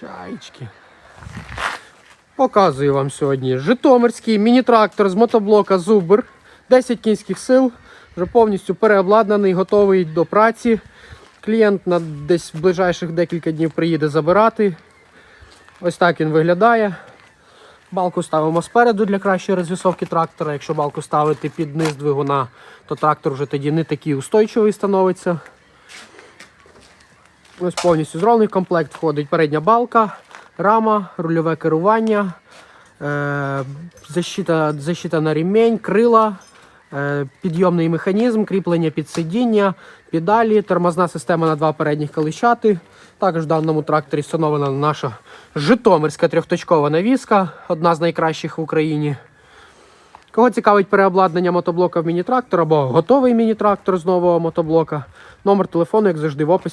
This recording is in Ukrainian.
Чайчики. Показую вам сьогодні Житомирський міні-трактор з мотоблока Зубр. 10 кінських сил. Вже повністю переобладнаний, готовий до праці. Клієнт на десь в ближайших декілька днів приїде забирати. Ось так він виглядає. Балку ставимо спереду для кращої розвісовки трактора. Якщо балку ставити під низ двигуна, то трактор вже тоді не такий устойчивий становиться. Ось повністю зроблений комплект входить передня балка, рама, рульове керування, е, защита, защита на ремінь, крила, е, підйомний механізм, кріплення під сидіння, педалі, тормозна система на два передніх колищати. Також в даному тракторі встановлена наша Житомирська трьохточкова навіска, одна з найкращих в Україні. Кого цікавить переобладнання мотоблока в міні-трактор або готовий міні-трактор з нового мотоблока, номер телефону, як завжди, в описі.